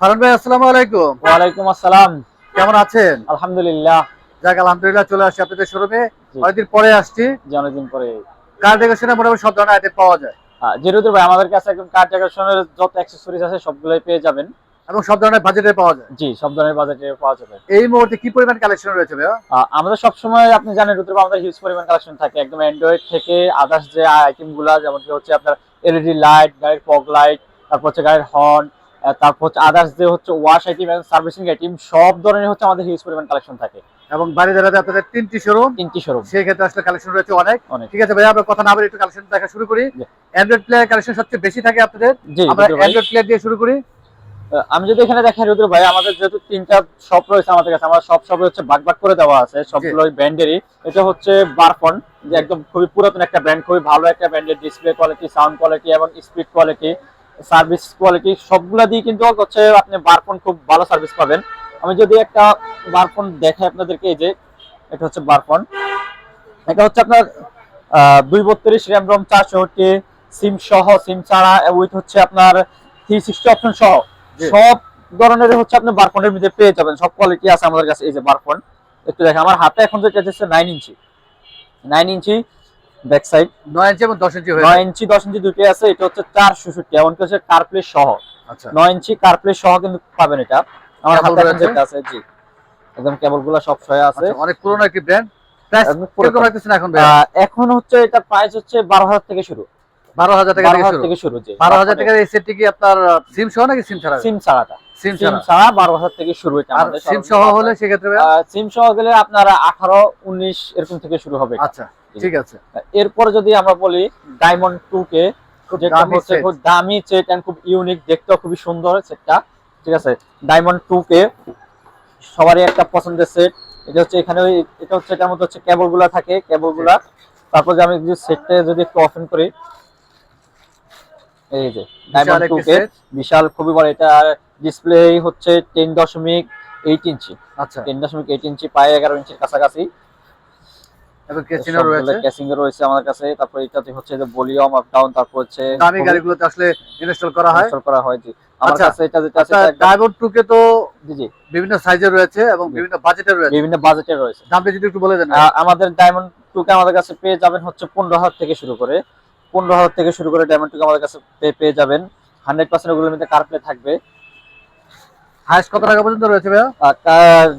ফারুন ভাই আসসালামু আলাইকুম। ওয়ালাইকুম আসসালাম। কেমন আছেন? আলহামদুলিল্লাহ। যাক আলহামদুলিল্লাহ চলে আসছি আপনাদের শোরুমে অনেকদিন পরে আসছি। অনেকদিন পরে। কার ডেকোরেশনে মোটামুটি সব ধরনের আইটেম পাওয়া যায়। যেহেতু ভাই আমাদের কাছে একদম কার ডেকোরেশনের যত অ্যাক্সেসরিজ আছে সবগুলোই পেয়ে যাবেন। এবং সব ধরনের বাজেটে পাওয়া যায়। জি সব ধরনের বাজেটে পাওয়া যাবে। এই মুহূর্তে কি পরিমাণ কালেকশন রয়েছে আহ, আমাদের সবসময় আপনি জানেন রুদ্র আমাদের হিউজ পরিমাণ কালেকশন থাকে। একদম অ্যান্ড্রয়েড থেকে আদার্স যে আইটেমগুলা যেমন কি হচ্ছে আপনার এলইডি লাইট গাড়ির ফগ লাইট তারপর হচ্ছে গাড়ির হর্ন তারপর হচ্ছে আদার্স যে হচ্ছে ওয়াশ আইটেম এবং সার্ভিসিং আইটেম সব ধরনের হচ্ছে আমাদের হিউজ পরিমাণ কালেকশন থাকে। এবং বাড়ি দাঁড়াতে আপনাদের তিনটি শোরুম তিনটি শোরুম সেই ক্ষেত্রে আসলে কালেকশন রয়েছে অনেক। অনেক। ঠিক আছে ভাইয়া আমরা কথা না বলে একটু কালেকশন দেখা শুরু করি। অ্যান্ড্রয়েড প্লেয়ার কালেকশন সবচেয়ে বেশি থাকে আপনাদের? আমরা অ্যান্ড্রয়েড প্লেয়ার দিয়ে শুরু করি। আমি যদি এখানে দেখেন রুদ্র ভাই আমাদের যেহেতু তিনটা শপ রয়েছে আমাদের কাছে আমার সব শপে হচ্ছে ভাগ ভাগ করে দেওয়া আছে সবগুলো ব্র্যান্ডেরই এটা হচ্ছে বারফন যে একদম খুবই পুরাতন একটা ব্র্যান্ড খুবই ভালো একটা ব্র্যান্ডের ডিসপ্লে কোয়ালিটি সাউন্ড কোয়ালিটি এবং স্পিড কোয়ালিটি সার্ভিস কোয়ালিটি সবগুলা দিয়ে কিন্তু হচ্ছে আপনি বারফোন খুব ভালো সার্ভিস পাবেন। আমি যদি একটা বারফোন দেখাই আপনাদেরকে এই যে এটা হচ্ছে বারফোন এটা হচ্ছে আপনার দুই বত্রিশ র্যাম রোম চারশোটি সিম সহ সিম ছাড়া উইথ হচ্ছে আপনার থ্রি সিক্সটি অপশন সহ। সব ধরনের হচ্ছে আপনি বারফোনের মধ্যে পেয়ে যাবেন। সব কোয়ালিটি আছে আমাদের কাছে এই যে বারফোন একটু দেখেন আমার হাতে এখন যেটা হচ্ছে nine inch nine inch back side. নয় ইঞ্চি এবং দশ ইঞ্চি হয়ে নয় যায়। ইঞ্চি দশ ইঞ্চি দুটোই আছে এটা হচ্ছে চার ষষট্টি এমনকি হচ্ছে কার্প্লে সহ। আচ্ছা। নয় ইঞ্চি কার্প্লে সহ কিন্তু পাবেন এটা। আমার হাতে? যেটা আছে জি। একদম কেবলগুলা সব সহ আছে। আচ্ছা, অনেক পুরনো একটি ব্র্যান্ড প্রাইস কীরকম রাখতেছেন এখন আহ, এখন হচ্ছে এটা প্রাইস হচ্ছে বারো হাজার থেকে শুরু। বারো হাজার টাকা থেকে শুরু। থেকে শুরু জি। বারো হাজার টাকার এই সেটটি কি আপনার সিম সহ নাকি সিম ছাড়া? সিম ছাড়াটা। সিম ছাড়া। ছাড়া বারো হাজার থেকে শুরু এটা আমাদের সিম সহ হলে সেক্ষেত্রে সিম সহ গেলে আপনার আঠারো উনিশ এরকম থেকে শুরু হবে। আচ্ছা। ঠিক আছে। এরপর যদি আমরা বলি ডায়মন্ড টু কে যেটা হচ্ছে খুব দামি সেট এন্ড খুব ইউনিক দেখতেও খুবই সুন্দর সেটটা ঠিক আছে? ডায়মন্ড টু কে সবারই একটা পছন্দের সেট এটা হচ্ছে এখানে এটা হচ্ছে এটার মধ্যে হচ্ছে কেবলগুলা থাকে কেবলগুলা তারপর যে আমি যে সেটটা যদি একটু ওপেন করি এই যে ডায়মন্ড টু কে বিশাল খুবই বড়। এটা ডিসপ্লে হচ্ছে টেন দশমিক এইট ইঞ্চি আচ্ছা। টেন দশমিক এইট ইঞ্চি প্রায় এগারো ইঞ্চির কাছাকাছি। কেসিনো রয়েছে। ক্যাসিং রয়েছে আমার কাছে। তারপর এটাতে হচ্ছে যে ভলিউম আপ ডাউন তারপর হচ্ছে দামি গাড়িগুলোতে আসলে ইনস্টল করা হয়। install করা হয় জি। আমার আচ্ছা, কাছে এটা যেটা আছে ডায়মন্ড টু কে তো জি জি। বিভিন্ন সাইজের রয়েছে এবং বিভিন্ন বাজেটের রয়েছে। বিভিন্ন বাজেটের রয়েছে। দামটা যদি একটু বলে দেন। আমাদের ডায়মন্ড আমাদের কাছে পেয়ে যাবেন হচ্ছে পনেরো হাজার থেকে শুরু করে। পনেরো হাজার থেকে শুরু করে ডায়মন্ড টুকে আমাদের কাছে পেয়ে- পেয়ে যাবেন। হান্ড্রেড পার্সেন্ট ওগুলোর মধ্যে কার প্লে থাকবে। হাইস্ট কত টাকা পর্যন্ত রয়েছে ভাইয়া?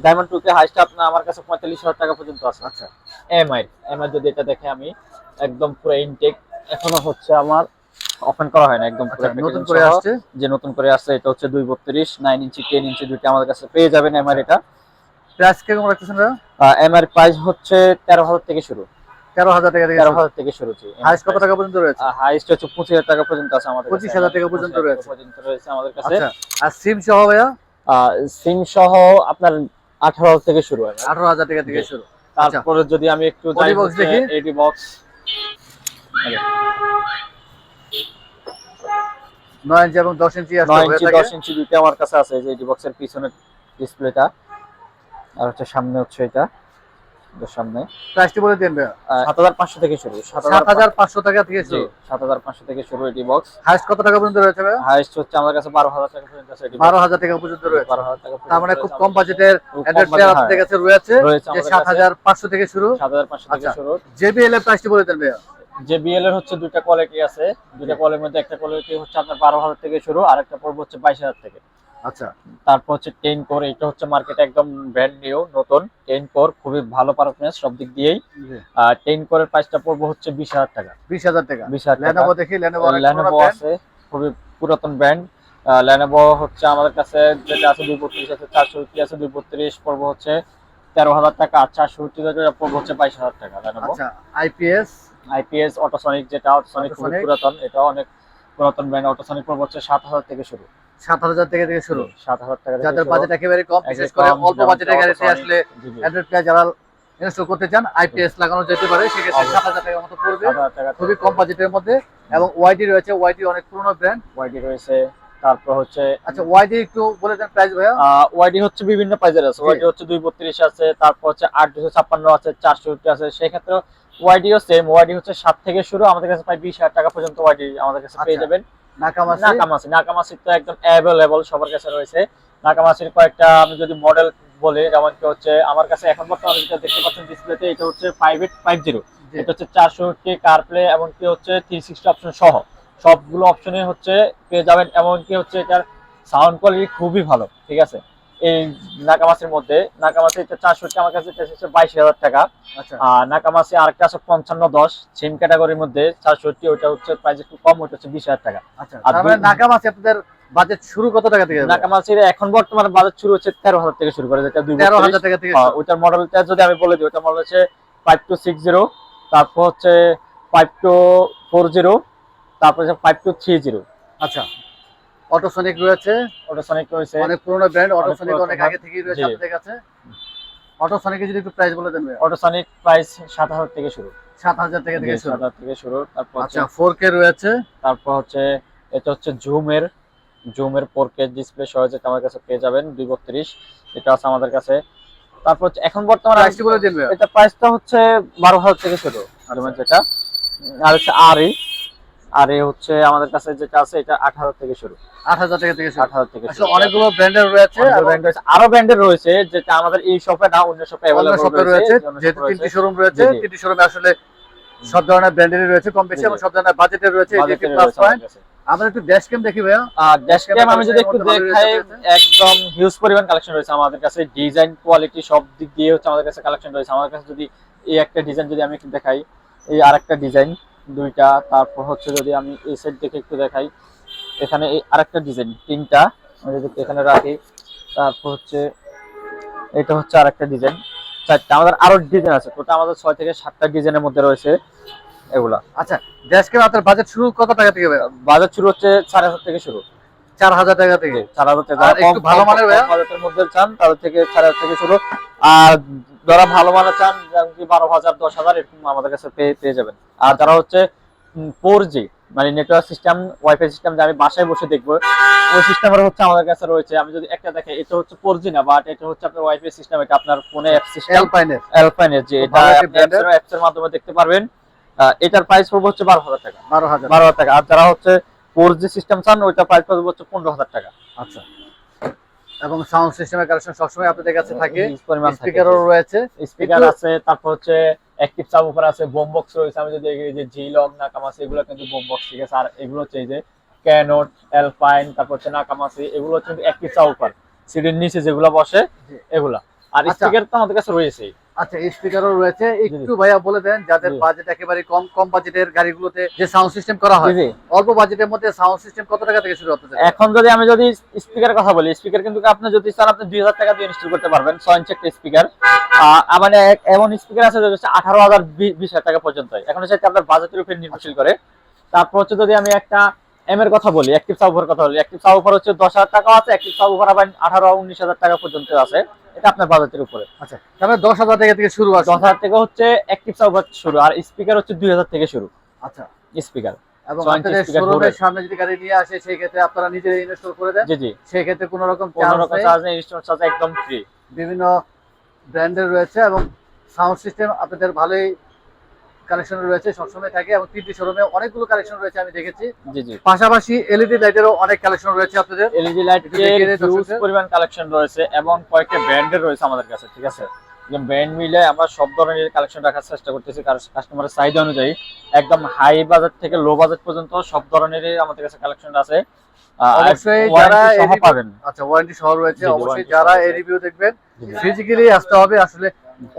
ডায়মন্ড টুকে হাইস্টটা আপনার আমার কাছে পঁয়তাল্লিশ হাজার টাকা পর্যন্ত আছে। আচ্ছা। এমআই এমআই যদি এটা দেখে আমি একদম পুরো ইনটেক এখনও হচ্ছে আমার ওপেন করা হয় না একদম আচ্ছা নতুন করে আসছে? যে নতুন করে আসছে এটা হচ্ছে দুই বত্রিশ নাইন ইঞ্চি টেন ইঞ্চি দুইটা আমাদের কাছে পেয়ে যাবেন এমআর এটা প্রাইস কীরকম রাখতেছেন এমআর প্রাইস হচ্ছে তেরো হাজার থেকে শুরু। তেরো হাজার টাকা থেকে তেরো হাজার থেকে শুরু হাইস্ট কত টাকা পর্যন্ত রয়েছে? হাইস্ট হচ্ছে পঁচিশ হাজার টাকা পর্যন্ত আছে আমাদের 25,000 টাকা পর্যন্ত রয়েছে। পর্যন্ত রয়েছে আমাদের কাছে। আচ্ছা আর সিম সহ ভাইয়া? সিম সহ আপনার আঠারো হাজার থেকে শুরু হয়। আঠারো হাজার টাকা থেকে শুরু। তারপরে যদি আমি একটু যাই বক্স দেখি। এডি বক্স ইঞ্চি এবং দশ ইঞ্চি আমার কাছে আছে এই যে এডি বক্সের পিছনের ডিসপ্লেটা আর হচ্ছে সামনে হচ্ছে এটা। সামনে। প্রাইসটি বলে দেন সাত হাজার পাঁচশো থেকে শুরু সাত হাজার পাঁচশো। টাকা থেকে শুরু। সাত হাজার পাঁচশো থেকে শুরু এডি বক্স হাইস্ট কত টাকা পর্যন্ত রয়েছে হাইস্ট হচ্ছে আমার কাছে বারো হাজার টাকা পর্যন্ত আছে এডি বারো হাজার টাকা পর্যন্ত রয়েছে। বারো হাজার টাকা তার মানে খুব কম বাজেটের হ্যাঁ। আপনাদের কাছে রয়েছে রয়েছে সাত হাজার পাঁচশো থেকে শুরু। সাত হাজার পাঁচশো থেকে আচ্ছা। শুরু। জেবিএল এর প্রাইসটি বলে দেন ভাইয়া। জেবিএল এর হচ্ছে দুইটা কোয়ালিটি আছে। দুইটা কোয়ালিটির মধ্যে একটা কোয়ালিটি হচ্ছে আপনার বারো হাজার থেকে শুরু আর একটা পড়বে হচ্ছে বাইশ হাজার থেকে। আচ্ছা। তারপর হচ্ছে টেন কোর এটা হচ্ছে মার্কেটে একদম ব্র্যান্ড নিউ নতুন। টেন কোর খুবই ভালো পারফরমেন্স সব দিক দিয়েই। আর টেন কোরের প্রাইসটা পড়বে হচ্ছে বিশ হাজার টাকা। বিশ হাজার টাকা। বিশ হাজার লেনোভো দেখি লেনোভো আছে খুবই পুরাতন ব্র্যান্ড ল্যানোভো হচ্ছে আমাদের কাছে যেটা আছে দুই বত্রিশ আছে চারশো আছে দুই বত্রিশ পড়বে হচ্ছে তেরো হাজার টাকা। আর চারশো পড়বে হচ্ছে বাইশ হাজার টাকা আচ্ছা আইপিএস আইপিএস অটোসনিক যেটা অটোসনিক খুবই পুরাতন এটাও অনেক পুরাতন ব্র্যান্ড অটোসনিক পড়বে হচ্ছে সাত হাজার থেকে শুরু। সাত হাজার টাকা থেকে শুরু। সাত হাজার টাকা যাদের বাজেট একেবারে কম বিশেষ করে অল্প বাজেটের গাড়িতে আসলে অ্যান্ড্রয়েড প্লেয়ার যারা ইনস্টল করতে চান আইপিএস লাগানো যেতে পারে সেক্ষেত্রে সাত হাজার টাকার মতো পড়বে। খুবই কম বাজেটের মধ্যে। এবং ওয়াইডি রয়েছে ওয়াইডি অনেক পুরনো ব্র্যান্ড ওয়াইডি রয়েছে তারপর হচ্ছে আচ্ছা ওয়াইডি একটু বলে দেন প্রাইস ভাইয়া। ওয়াইডি হচ্ছে বিভিন্ন প্রাইজের আছে। ওয়াইডি হচ্ছে দুই বত্রিশ আছে তারপর হচ্ছে আট দুশো ছাপ্পান্ন আছে চারশো আছে। সেক্ষেত্রে ওয়াইডিও সেম ওয়াইডি হচ্ছে সাত থেকে শুরু। আমাদের কাছে প্রায় বিশ হাজার টাকা পর্যন্ত ওয়াইডি আমাদের কাছে পেয়ে আচ্ছা। যাবেন। নাকামাসি? নাকামাসি। নাকামাসি তো একদম অ্যাভেলেবল সবার কাছে রয়েছে। নাকামাসির কয়েকটা আমি যদি মডেল বলি যেমন কি হচ্ছে আমার কাছে এখন বর্তমানে যেটা দেখতে পাচ্ছেন ডিসপ্লেতে এটা হচ্ছে ফাইভ এইট ফাইভ জিরো। এটা হচ্ছে চারশো কার প্লে এমনকি হচ্ছে থ্রি সিক্সটি অপশন সহ। সবগুলো অপশনে হচ্ছে পেয়ে যাবেন এমনকি হচ্ছে এটার সাউন্ড কোয়ালিটি খুবই ভালো ঠিক আছে? এই নাকামাসির মধ্যে নাকামাসি চারশোটি আমার কাছে বাইশ হাজার টাকা। আচ্ছা। আর নাকামাসি আরেকটা আছে পঞ্চান্ন দশ সেম ক্যাটাগরির মধ্যে চারশোটি ওটা হচ্ছে প্রাইস একটু কম ওটা হচ্ছে বিশ হাজার টাকা। আচ্ছা আর মানে নাকামাসি আপনাদের বাজেট শুরু কত টাকা থেকে নাকামাসির এখন বর্তমানে বাজার শুরু হচ্ছে তেরো হাজার থেকে শুরু করে যেটা দুই তেরো হাজার টাকা থেকে হ্যাঁ, ওইটার মডেলটা যদি আমি বলে দিই ওইটার মডেল হচ্ছে ফাইভ টু সিক্স জিরো তারপর হচ্ছে ফাইভ টু ফোর জিরো তারপর হচ্ছে ফাইভ টু থ্রি জিরো আচ্ছা। অটোসনিক রয়েছে। ওটা সনিক রয়েছে। অনেক পুরনো ব্র্যান্ড অটোসনিক অনেক আগে থেকেই রয়েছে। আপনাদের কাছে। অটোসনিকের যদি একটু প্রাইস বলে দেন। অটোসনিক প্রাইস সাত হাজার থেকে শুরু। সাত হাজার টাকা থেকে জি, শুরু। সাত হাজার থেকে শুরু। তারপর আচ্ছা ফোর কে রয়েছে। তারপর হচ্ছে এটা হচ্ছে জুমের জুমের ফোর কে ডিসপ্লে সহ যেটা আমার কাছে পেয়ে যাবেন দুই বত্রিশ। এটা আছে আমাদের কাছে। তারপর হচ্ছে এখন বর্তমানে প্রাইসটি বলে দিন। এটা প্রাইসটা হচ্ছে বারো হাজার থেকে শুরু। জুমের যেটা আর হচ্ছে আর আর এ হচ্ছে আমাদের কাছে যেটা আছে এটা আট হাজার থেকে শুরু। টাকা থেকে থেকে আসলে অনেকগুলো ব্র্যান্ডের রয়েছে। আরও ব্র্যান্ডের রয়েছে যেটা আমাদের এই শপে না অন্য শপে অন্য রয়েছে যেহেতু তিনটি শোরুম রয়েছে জি, জি। তিনটি শোরুমে আসলে সব ধরনের ব্র্যান্ডেরই রয়েছে কম বেশি জি, জি। এবং সব ধরনের বাজেটের রয়েছে প্লাস পয়েন্ট আমরা একটু ড্যাশ ক্যাম দেখি ভাইয়া। আর ড্যাশ ক্যাম আমি যদি একটু দেখাই একদম হিউজ পরিমাণ কালেকশন রয়েছে আমাদের কাছে। ডিজাইন কোয়ালিটি সব দিক দিয়ে হচ্ছে আমাদের কাছে কালেকশন রয়েছে। আমাদের কাছে যদি এই একটা ডিজাইন যদি আমি একটু দেখাই এই আরেকটা ডিজাইন দুইটা তারপর হচ্ছে যদি আমি এই সাইড থেকে একটু দেখাই এখানে এই আরেকটা ডিজাইন তিনটা আমি যদি এখানে রাখি তারপর হচ্ছে এটা হচ্ছে আরেকটা ডিজাইন চারটা আমাদের আরও ডিজাইন আছে টোটাল আমাদের ছয় থেকে সাতটা ডিজাইনের মধ্যে রয়েছে এগুলা। আচ্ছা ড্যাশ ক্যাম আপনার বাজেট শুরু কত টাকা থেকে বাজার শুরু হচ্ছে সাড়ে হাজার থেকে শুরু। চার হাজার টাকা থেকে? চার হাজার একটু ভালো মানের মধ্যে চান তাদের থেকে চার হাজার থেকে শুরু। আর যারা ভালো মানের চান বারো হাজার দশ হাজার এরকম আমাদের কাছে পেয়ে পেয়ে যাবেন। আর যারা হচ্ছে ফোর জি মানে নেটওয়ার্ক সিস্টেম ওয়াইফাই সিস্টেম যে আমি বাসায় বসে দেখব ওই সিস্টেমের হচ্ছে আমাদের কাছে রয়েছে। আমি যদি একটা দেখে এটা হচ্ছে ফোর জি না বাট এটা হচ্ছে আপনার ওয়াইফাই সিস্টেম এটা আপনার ফোনে অ্যাপ সিস্টেম এলপাইনের অ্যালপাইনের যে এটা ভালো একটি brand এর। অ্যাপস এর মাধ্যমে দেখতে পারবেন। এটার প্রাইস পড়বে হচ্ছে বারো হাজার টাকা। বারো হাজার। বারো হাজার টাকা। আর যারা হচ্ছে ফোর জি সিস্টেম চান ওইটা প্রাইস পড়বে হচ্ছে পনেরো হাজার টাকা। আচ্ছা। এবং সাউন্ড সিস্টেমের কালেকশন সবসময় আপনাদের কাছে থাকে। স্পিকারও রয়েছে। স্পিকার আছে তারপর হচ্ছে অ্যাক্টিভ সাবউফার আছে বোম বক্স রয়েছে। আমি যদি এই যে জিলগ নাকামাসি এগুলো কিন্তু বোম বক্স ঠিক আছে? আর এগুলো হচ্ছে এই যে ক্যানোট অ্যালপাইন তারপর হচ্ছে নাকামাসি এগুলো হচ্ছে কিন্তু অ্যাক্টিভ সাবউফার সিডির নিচে যেগুলো বসে জি। এগুলা। আর আচ্ছা। স্পিকার তো আমাদের কাছে রয়েছেই। আচ্ছা স্পিকারও রয়েছে। একটু ভাইয়া বলে দেন যাদের বাজেট একেবারে কম কম বাজেটের গাড়িগুলোতে যে সাউন্ড সিস্টেম করা হয়। অল্প বাজেটের মধ্যে সাউন্ড সিস্টেম কত টাকা থেকে শুরু হতে এখন যদি আমি যদি স্পিকার কথা বলি স্পিকার কিন্তু আপনি যদি চান আপনি দুই হাজার টাকা দিয়ে ইনস্টল করতে পারবেন ছয় ইঞ্চি একটা স্পিকার মানে এমন স্পিকার আছে যেটা আঠারো হাজার বিশ হাজার টাকা পর্যন্ত। এখন হচ্ছে আপনার বাজেটের উপর নির্ভরশীল করে। তারপর হচ্ছে যদি আমি একটা এম এর কথা বলি অ্যাক্টিভ সাবুফার কথা বলি অ্যাক্টিভ সাবুফার হচ্ছে দশ হাজার টাকা আছে অ্যাক্টিভ সাবুফার আবার আঠারো উনিশ হাজার টাকা পর্যন্ত আছে। এটা আপনার উপরে। আচ্ছা তাহলে দশ হাজার টাকা থেকে শুরু আছে। দশ হাজার থেকে হচ্ছে অ্যাক্টিভ শুরু আর স্পিকার হচ্ছে দুই হাজার থেকে শুরু। আচ্ছা। স্পিকার এবং আপনাদের শোরুমের সামনে যদি গাড়ি নিয়ে আসে সেই ক্ষেত্রে আপনারা ইনস্টল করে দেন। জি জি। সেই ক্ষেত্রে কোনো রকম চার্জ রকম চার্জ নেই ইনস্টল চার্জ একদম ফ্রি বিভিন্ন ব্র্যান্ডের রয়েছে এবং সাউন্ড সিস্টেম আপনাদের ভালোই কালেকশন রয়েছে সবসময় থাকে এবং তিনটি শোরুমে অনেকগুলো কালেকশন রয়েছে আমি দেখেছি। জি জি। পাশাপাশি এলইডি লাইটেরও অনেক কালেকশন রয়েছে আপনাদের। এলইডি লাইট হিউজ পরিমাণ কালেকশন রয়েছে এবং কয়েকটা ব্র্যান্ডের রয়েছে আমাদের কাছে ঠিক আছে? ব্র্যান্ড মিলে আমরা সব ধরনের কালেকশন রাখার চেষ্টা করতেছি কাস্টমারের চাহিদা অনুযায়ী। একদম হাই বাজেট থেকে লো বাজেট পর্যন্ত সব ধরনেরই আমাদের কাছে কালেকশন আছে। অবশ্যই যারা পাবেন। আচ্ছা ওয়ারেন্টি সহ রয়েছে অবশ্যই যারা এই রিভিউ দেখবেন। ফিজিক্যালি আসতে হবে আসলে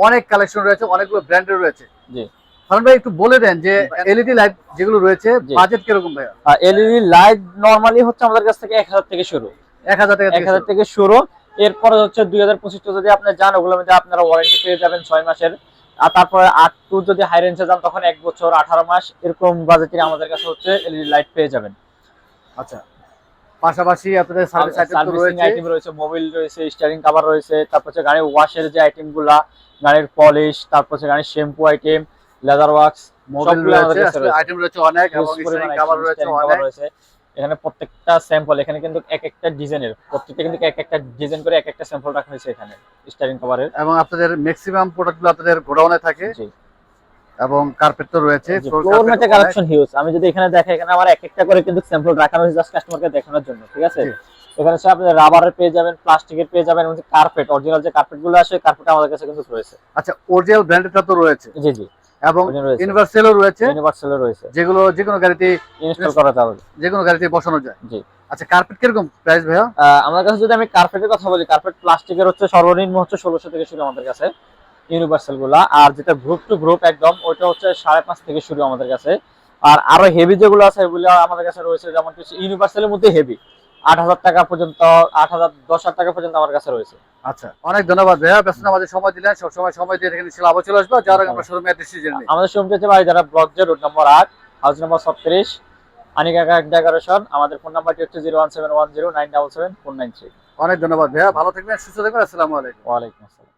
অনেক কালেকশন রয়েছে অনেকগুলো ব্র্যান্ডের রয়েছে। জি। ফারুন ভাই একটু বলে দেন যে এলইডি লাইট যেগুলো রয়েছে বাজেট কীরকম ভাইয়া? এলইডি লাইট নরমালি হচ্ছে আমাদের কাছ থেকে এক হাজার থেকে শুরু। এক হাজার টাকা এক থেকে হাজার শুরু। থেকে শুরু। এরপরে হচ্ছে দুই হাজার পঁচিশটা যদি আপনি যান ওগুলোর মধ্যে আপনারা ওয়ারেন্টি পেয়ে যাবেন ছয় মাসের। আর তারপরে আট টু যদি হাই রেঞ্জে যান তখন এক বছর আঠারো মাস এরকম বাজেটের আমাদের কাছে হচ্ছে এলইডি লাইট পেয়ে যাবেন। আচ্ছা। পাশাপাশি আপনাদের সার্ভিস আইটেম রয়েছে। আইটেম রয়েছে মোবাইল রয়েছে স্টিয়ারিং কভার রয়েছে তারপর হচ্ছে গাড়ির ওয়াশের যে আইটেমগুলা গাড়ির পলিশ তারপর হচ্ছে গাড়ির shampoo item leather wax mobile সবগুলো রয়েছে। আইটেম রয়েছে অনেক এবং কভার রয়েছে অনেক। রয়েছে। এখানে প্রত্যেকটা স্যাম্পল এখানে কিন্তু এক একটা ডিজাইনের প্রত্যেকটা কিন্তু এক একটা ডিজাইন করে এক একটা স্যাম্পল রাখা হয়েছে এখানে স্টিয়ারিং কভারের এবং আপনাদের ম্যাক্সিমাম প্রোডাক্টগুলো আপনাদের গোডাউনে থাকে এবং কার্পেট তো রয়েছে ফ্লোর অনেক- কালেকশন হিউজ আমি যদি এখানে দেখাই এখানে আমার এক একটা করে কিন্তু স্যাম্পল রাখানো হয়েছে জাস্ট কাস্টমারকে দেখানোর জন্য ঠিক আছে? এখানে সব আপনি রাবারের পেয়ে যাবেন প্লাস্টিকের পেয়ে যাবেন এবং কার্পেট অরিজিনাল যে কার্পেটগুলো আসে কার্পেট আমাদের কাছে কিন্তু রয়েছে। আচ্ছা অরিজিনাল ব্র্যান্ডেডটা তো রয়েছে। জি জি। এবং ইউনিভার্সালও রয়েছে। ইউনিভার্সালও রয়েছে। যেগুলো যে কোনো গাড়িতে ইনস্টল করা যাবে। যে কোনো গাড়িতে বসানো যায়। জি। আচ্ছা কার্পেট কীরকম প্রাইস ভাইয়া? আমার কাছে যদি আমি কার্পেটের কথা বলি কার্পেট প্লাস্টিকের হচ্ছে সর্বনিম্ন হচ্ছে ষোলোশো থেকে শুরু আমাদের কাছে ইউনিভার্সালগুলা আর যেটা গ্রুপ টু গ্রুপ একদম ওইটা হচ্ছে সাড়ে পাঁচ থেকে শুরু আমাদের কাছে। আর আরও হেভি যেগুলো আছে এগুলো আমাদের কাছে রয়েছে যেমন কিছু ইউনিভার্সালের মধ্যে হেভি আট হাজার টাকা পর্যন্ত আট হাজার দশ হাজার টাকা পর্যন্ত আমার কাছে রয়েছে। আচ্ছা অনেক ধন্যবাদ ভাইয়া। ব্যস্ত আমাদের সময় দিলেন সব সময় সময় দিয়ে এখানে ছিল আবার চলে আসব। যার আমরা শোরুমে আমাদের শোরুম হচ্ছে ভাই যারা ব্লক যে রোড নম্বর আট হাউস নম্বর ছত্রিশ আনিকা ডেকোরেশন আমাদের ফোন নাম্বারটি হচ্ছে zero one seven one zero nine double seven four nine three অনেক ধন্যবাদ ভাইয়া। ভালো থাকবেন সুস্থ থাকবেন। আসসালামু আলাইকুম। ওয়ালাইকুম আসসালাম।